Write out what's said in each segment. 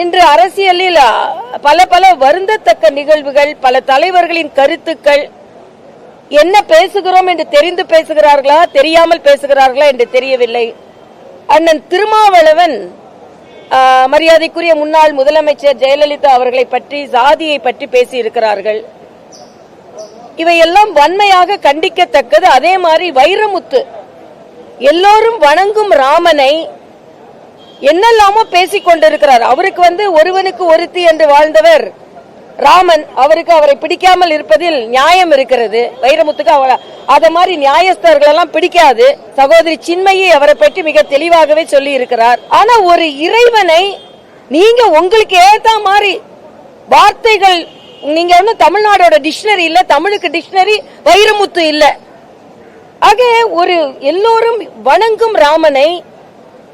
இன்று அரசியலில் பல பல வருந்தத்தக்க நிகழ்வுகள் பல தலைவர்களின் கருத்துக்கள் என்ன பேசுகிறோம் என்று தெரிந்து பேசுகிறார்களா தெரியாமல் பேசுகிறார்களா என்று தெரியவில்லை. அண்ணன் திருமாவளவன் மரியாதைக்குரிய முன்னாள் முதலமைச்சர் ஜெயலலிதா அவர்களை பற்றி சாதியை பற்றி பேசியிருக்கிறார்கள். இவையெல்லாம் வன்மையாக கண்டிக்கத்தக்கது. அதே மாதிரி வைரமுத்து எல்லோரும் வணங்கும் ராமனை என்னெல்லாமோ பேசிக் கொண்டிருக்கிறார். அவருக்கு வந்து ஒருவனுக்கு ஒருத்தி என்று வாழ்ந்தவர் ராமன். அவருக்கு அவரை பிடிக்காமல் இருப்பதில் நியாயம் இருக்கிறது. வைரமுத்துக்கு அவ அத மாதிரி நியாயஸ்தர்கள் எல்லாம் பிடிக்காது. சகோதரி சின்மையை அவரை பற்றி மிக தெளிவாகவே சொல்லி இருக்கிறார் ஆனா ஒரு இறைவனை நீங்க உங்களுக்கு ஏத்த மாதிரி வார்த்தைகள் நீங்க வந்து தமிழ்நாடோட டிக்ஷனரி இல்ல தமிழுக்கு டிக்ஷனரி வைரமுத்து இல்ல. ஆக ஒரு எல்லோரும் வணங்கும் ராமனை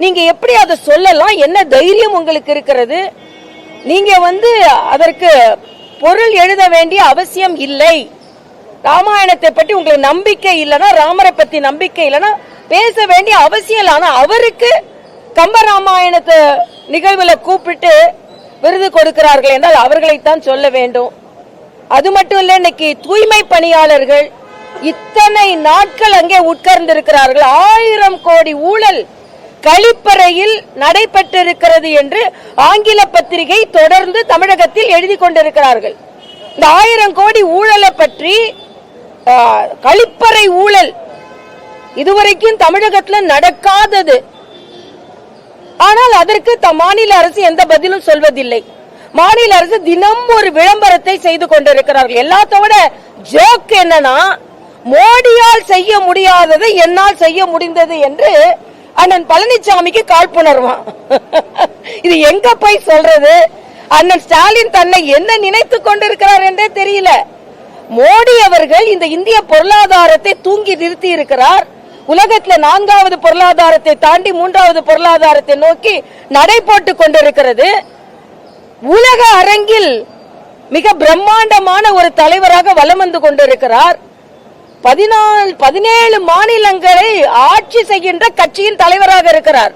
நீங்க எப்படி அதை சொல்லலாம்? என்ன தைரியம் உங்களுக்கு இருக்கிறது? நீங்க வந்து அதற்கு பொருள் எழுத வேண்டிய அவசியம் இல்லை. ராமாயணத்தை பற்றி உங்களுக்கு நம்பிக்கை இல்லைன்னா ராமரை பத்தி நம்பிக்கை இல்லைன்னா பேச வேண்டிய அவசியம் இல்லை. ஆனா அவருக்கு கம்ப ராமாயணத்தை நிகழ்வுல கூப்பிட்டு விருது கொடுக்கிறார்கள் என்றால் அவர்களைத்தான் சொல்ல வேண்டும். அது மட்டும் இல்ல இன்னைக்கு தூய்மை பணியாளர்கள் இத்தனை நாட்கள் அங்கே உட்கார்ந்து இருக்கிறார்கள் ஆயிரம் கோடி ஊழல் கழிப்பறையில் நடைபெற்றிருக்கிறது என்று ஆங்கில பத்திரிகை தொடர்ந்து தமிழகத்தில் எழுதி கொண்டிருக்கிறார்கள். இந்த ஆயிரம் கோடி ஊழலை பற்றி கழிப்பறை ஊழல் இதுவரைக்கும் தமிழகத்தில் நடக்காதது. ஆனால் அதற்கு மாநில அரசு எந்த பதிலும் சொல்வதில்லை. மாநில அரசு தினம் ஒரு விளம்பரத்தை செய்து கொண்டிருக்கிறார்கள். எல்லாத்தோட ஜோக் என்னன்னா மோடியால் செய்ய முடியாததை என்னால் செய்ய முடிந்தது என்று அண்ணன் பழனிசாமிக்கு காழ்ப்புணர்வான் இது எங்க போய் சொல்றது? அண்ணன் ஸ்டாலின் தன்னை என்ன நினைத்துக் கொண்டிருக்கிறார் என்றே தெரியல. மோடி அவர்கள் இந்த இந்திய பொருளாதாரத்தை தூங்கி நிறுத்தி இருக்கிறார். உலகத்துல நான்காவது பொருளாதாரத்தை தாண்டி மூன்றாவது பொருளாதாரத்தை நோக்கி நடை போட்டுக் கொண்டிருக்கிறது. உலக அரங்கில் மிக பிரம்மாண்டமான ஒரு தலைவராக வலம் வந்து கொண்டிருக்கிறார். பதினாலு பதினேழு மாநிலங்களை ஆட்சி செய்கின்ற கட்சியின் தலைவராக இருக்கிறார்.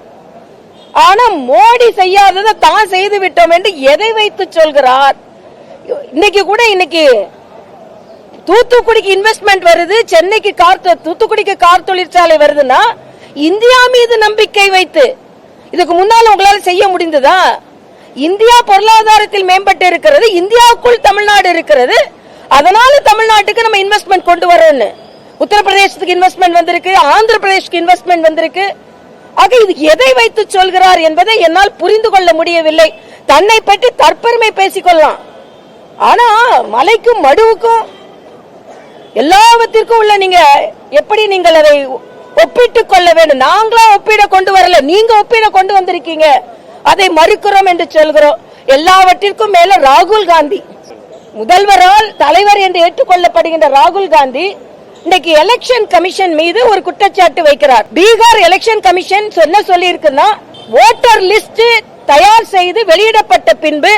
ஆனா மோடி செய்யாததை தான் செய்து விட்டோம் என்று எதை வைத்து சொல்கிறார்? இன்னைக்கு கூட இன்னைக்கு தூத்துக்குடிக்கு இன்வெஸ்ட்மெண்ட் வருது சென்னைக்கு கார் தூத்துக்குடிக்கு கார் தொழிற்சாலை வருதுன்னா இந்தியா மீது நம்பிக்கை வைத்து இதுக்கு முன்னால் உங்களால் செய்ய முடிந்ததா? இந்தியா பொருளாதாரத்தில் மேம்பட்டு இருக்கிறது இந்தியாவுக்குள் தமிழ்நாடு இருக்கிறது அதனால தமிழ்நாட்டுக்கு நம்ம இன்வெஸ்ட்மெண்ட் கொண்டு வரோம்னு உத்தரப்பிரதேசத்துக்கு இன்வெஸ்ட்மெண்ட் வந்திருக்கு ஆந்திர பிரதேஷ்க்கு இன்வெஸ்ட்மெண்ட் வந்திருக்கு. ஆக இது எதை வைத்து சொல்கிறார் என்பதை என்னால் புரிந்து கொள்ள முடியவில்லை. தன்னை பற்றி தற்பெருமை பேசிக்கொள்ளலாம். ஆனா மலைக்கும் மடுவுக்கும் எல்லாவற்றிற்கும் உள்ள நீங்க எப்படி நீங்கள் அதை ஒப்பிட்டு கொள்ள வேண்டும்? நாங்களா ஒப்பிட கொண்டு வரல. நீங்க ஒப்பிட கொண்டு வந்திருக்கீங்க. அதை மறுக்கிறோம் என்று சொல்கிறோம். எல்லாவற்றிற்கும் மேல ராகுல் காந்தி. முதல்வரால் தலைவர் என்று ஏற்றுக்கொள்ளப்படுகின்ற ராகுல் காந்தி இன்னைக்கு எலெக்ஷன் கமிஷன் மீது ஒரு குற்றச்சாட்டு வைக்கிறார். பீகார் எலெக்ஷன் கமிஷன் என்ன சொல்லி இருக்குன்னா ஓட்டர் லிஸ்ட் தயார் செய்து வெளியிடப்பட்ட பின்பு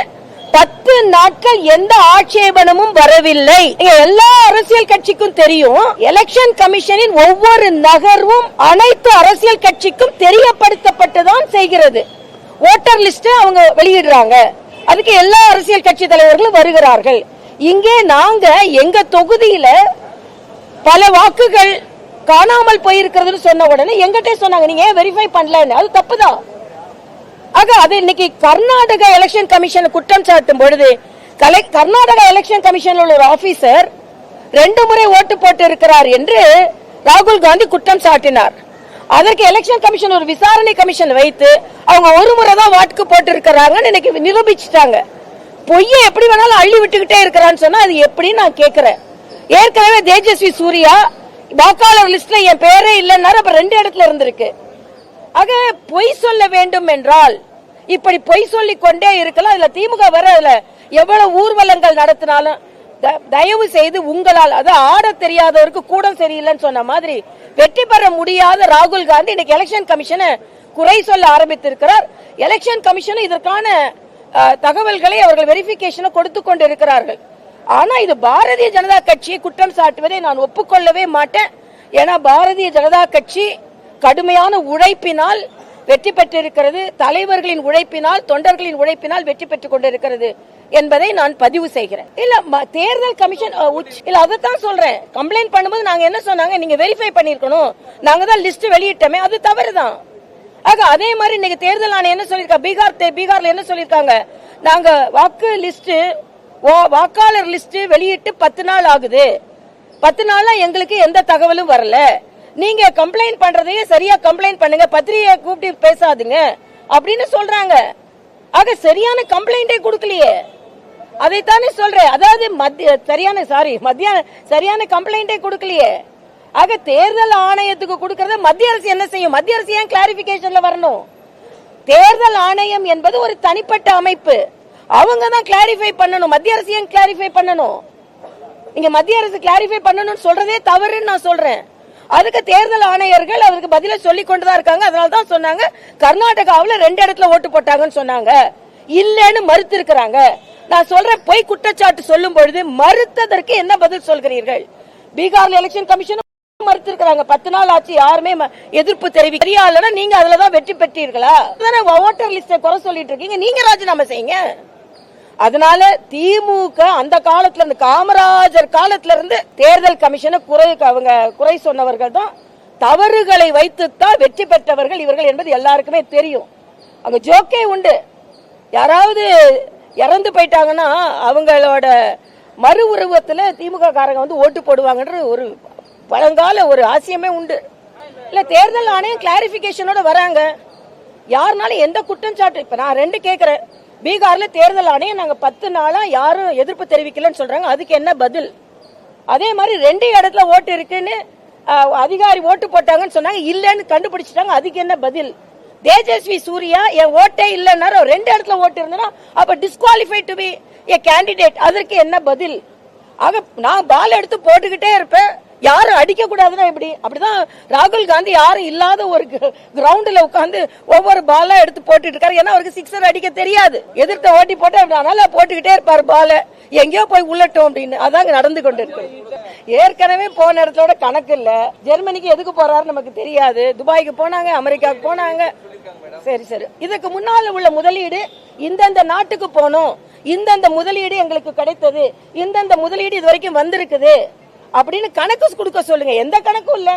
பத்து நாட்கள் எந்த ஆட்சேபனமும் வரவில்லை. எல்லா அரசியல் கட்சிக்கும் தெரியும் எலெக்ஷன் கமிஷனின் ஒவ்வொரு நகர்வும் அனைத்து அரசியல் கட்சிக்கும் தெரியப்படுத்தப்பட்டுதான் செய்கிறது. ஓட்டர் லிஸ்ட் அவங்க வெளியிடுறாங்க. அதுக்கு எல்லா அரசியல் கட்சி தலைவர்களும் வருகிறார்கள். இங்கே நாங்க எங்க தொகுதியில பல வாக்குகள் காணாமல் போயிருக்கிறதுன்னு சொன்ன உடனே எங்கிட்டே சொன்னாங்க நீங்க ஏன் வெரிஃபை பண்ணலன்னு? அது தப்புதான் ஆக அது இன்னைக்கு கர்நாடக எலெக்ஷன் கமிஷன் குற்றம் சாட்டும் பொழுது கலை- கர்நாடக எலெக்ஷன் கமிஷன் உள்ள ஒரு ஆபீசர் ரெண்டு முறை ஓட்டு போட்டு இருக்கிறார் என்று ராகுல் காந்தி குற்றம் சாட்டினார். அதற்கு எலெக்ஷன் கமிஷன் ஒரு விசாரணை கமிஷன் வைத்து அவங்க ஒரு முறை தான் வாட்டுக்கு போட்டு இருக்கிறாங்கன்னு இன்னைக்கு நிரூபிச்சிட்டாங்க. பொய்யை எப்படி வேணாலும் அள்ளி விட்டுக்கிட்டே இருக்கிறான்னு சொன்னா அது எப்படின்னு நான் கேட்கிறேன். ஏற்கனவே தேஜஸ்வி சூர்யா வாக்காளர் லிஸ்ட்ல என் பேரே இல்லைன்னாரு அப்ப ரெண்டு இடத்துல இருந்திருக்கு. ஆக பொய் சொல்ல வேண்டும் என்றால் இப்படி பொய் சொல்லி கொண்டே இருக்கலாம். இதுல திமுக வர அதுல எவ்வளவு ஊர்வலங்கள் நடத்தினாலும் த- தயவு செய்து உங்களால் அது ஆட தெரியாதவருக்கு கூடம் சரியில்லைன்னு சொன்ன மாதிரி வெற்றி பெற முடியாத ராகுல் காந்தி இன்னைக்கு எலெக்ஷன் கமிஷனை குறை சொல்ல ஆரம்பித்திருக்கிறார். எலெக்ஷன் கமிஷன் இதற்கான தகவல்களை அவர்கள் வெரிபிகேஷனை கொடுத்து கொண்டிருக்கிறார்கள். ஆனா இது பாரதிய ஜனதா கட்சியை குற்றம் சாட்டுவதை நான் ஒப்புக்கொள்ளவே மாட்டேன். ஏன்னா பாரதிய ஜனதா கட்சி கடுமையான உழைப்பினால் வெற்றி பெற்றிருக்கிறது தலைவர்களின் உழைப்பினால் தொண்டர்களின் உழைப்பினால் வெற்றி பெற்றுக் கொண்டிருக்கிறது என்பதை நான் பதிவு செய்கிறேன். இல்ல ம- தேர்தல் கமிஷன் இல்ல அதைத்தான் சொல்றேன். கம்ப்ளைண்ட் பண்ணும்போது நாங்க என்ன சொன்னாங்க? நீங்க வெரிஃபை பண்ணிருக்கணும். நாங்க தான் லிஸ்ட் வெளியிட்டோமே அது தவறுதான். ஆக அதே மாதிரி இன்னைக்கு தேர்தல் ஆணையம் என்ன சொல்லிருக்கா பீகார் தே- பீகார்ல என்ன சொல்லிருக்காங்க நாங்க வாக்கு லிஸ்ட் வாக்காளர் லிஸ்ட் வெளியிட்டு பத்து நாள் ஆகுது. பத்து நாளா எங்களுக்கு எந்த தகவலும் வரல. நீங்க கம்ப்ளைண்ட் பண்றதையே சரியா கம்ப்ளைண்ட் பண்ணுங்க. பத்திரிகையை கூப்பிட்டு பேசாதுங்க. அப்படின்னு சொல்றாங்க. ஆக சரியான கம்ப்ளைண்டே கொடுக்கலையே. அதைத்தானே சொல்றேன். அதாவது மத்திய சரியான சாரி மத்திய சரியான கம்ப்ளைண்டே கொடுக்கலையே. ஆக தேர்தல் ஆணையத்துக்கு கொடுக்கறத மத்திய அரசு என்ன செய்யும்? மத்திய அரசு ஏன் கிளாரிபிகேஷன்ல வரணும்? தேர்தல் ஆணையம் என்பது ஒரு தனிப்பட்ட அமைப்பு. அவங்க தான் கிளாரிஃபை பண்ணணும். மத்திய அரசு ஏன் கிளாரிஃபை பண்ணணும்? இங்க மத்திய அரசு கிளாரிஃபை பண்ணணும்னு சொல்றதே தவறுன்னு நான் சொல்றேன். அதுக்கு தேர்தல் ஆணையர்கள் அவருக்கு பதில சொல்லி கொண்டுதான் இருக்காங்க. அதனால தான் சொன்னாங்க கர்நாடகாவில் ரெண்டு இடத்துல ஓட்டு போட்டாங்கன்னு சொன்னாங்க. இல்லன்னு மறுத்து இருக்கிறாங்க நான் சொல்றேன் பொய் குற்றச்சாட்டு சொல்லும் பொழுது மறுத்ததற்கு என்ன பதில் சொல்கிறீர்கள்? பீகார்ல எலெக்ஷன் கமிஷன் மறுத்து பத்து நாள் ஆச்சு யாருமே ம- எதிர்ப்பு தெரிவி சரியா நீங்க அதுலதான் வெற்றி பெற்றீர்களா? ஓட்டர் லிஸ்ட குறை சொல்லிட்டு இருக்கீங்க. நீங்க ராஜினாமா செய்யுங்க. அதனால திமுக அந்த காலத்துல இருந்து காமராஜர் காலத்துல இருந்து தேர்தல் கமிஷனை குறை அவங்க குறை சொன்னவர்கள் தான். தவறுகளை வைத்துத்தான் வெற்றி பெற்றவர்கள் இவர்கள் என்பது எல்லாருக்குமே தெரியும். அங்க ஜோக்கே உண்டு. யாராவது இறந்து போயிட்டாங்கன்னா அவங்களோட மறு உருவத்துல திமுக காரங்க வந்து ஓட்டு போடுவாங்கன்ற ஒரு பழங்கால ஒரு ஆசியமே உண்டு. இல்ல தேர்தல் ஆணையம் கிளாரிபிகேஷனோட வராங்க. யாருனாலும் எந்த குற்றம் சாட்டு இப்ப நான் ரெண்டு கேக்குறேன். பீகார்ல தேர்தல் ஆணையம் நாங்க பத்து நாளா யாரும் எதிர்ப்பு தெரிவிக்கலன்னு சொல்றாங்க. அதுக்கு என்ன பதில்? அதே மாதிரி ரெண்டு இடத்துல ஓட்டு இருக்குன்னு அதிகாரி ஓட்டு போட்டாங்கன்னு சொன்னாங்க. இல்லன்னு கண்டுபிடிச்சிட்டாங்க. அதுக்கு என்ன பதில்? தேஜஸ்வி சூர்யா என் ஓட்டே இல்லைன்னாரு. ரெண்டு இடத்துல ஓட்டு இருந்தனா அப்ப disqualify to be a candidate அதற்கு என்ன பதில்? ஆக நான் பால் எடுத்து போட்டுக்கிட்டே இருப்பேன். யாரும் அடிக்க கூடாதுன்னா எப்படி? அப்படிதான் ராகுல் காந்தி யாரும் இல்லாத ஒரு கிரவுண்ட்ல உட்காந்து ஒவ்வொரு பாலா எடுத்து போட்டுட்டு இருக்காரு ஏன்னா அவருக்கு சிக்ஸர் அடிக்க தெரியாது. எதிர்த்த ஓட்டி போட்டு அப்படி போட்டுக்கிட்டே இருப்பாரு பால எங்கேயோ போய் உள்ளட்டும் அப்படின்னு. அதாங்க நடந்து கொண்டு இருக்கு ஏற்கனவே போன இடத்தோட கணக்கு இல்ல. ஜெர்மனிக்கு எதுக்கு போறாரு நமக்கு தெரியாது. துபாய்க்கு போனாங்க அமெரிக்காவுக்கு போனாங்க. சரி சரி. இதுக்கு முன்னால உள்ள முதலீடு இந்தந்த நாட்டுக்கு போனோம் இந்தந்த முதலீடு எங்களுக்கு கிடைத்தது. இந்தந்த முதலீடு இது வரைக்கும் வந்திருக்குது. அப்படின்னு கணக்கு கொடுக்க சொல்லுங்க. எந்த கணக்கும் இல்லை.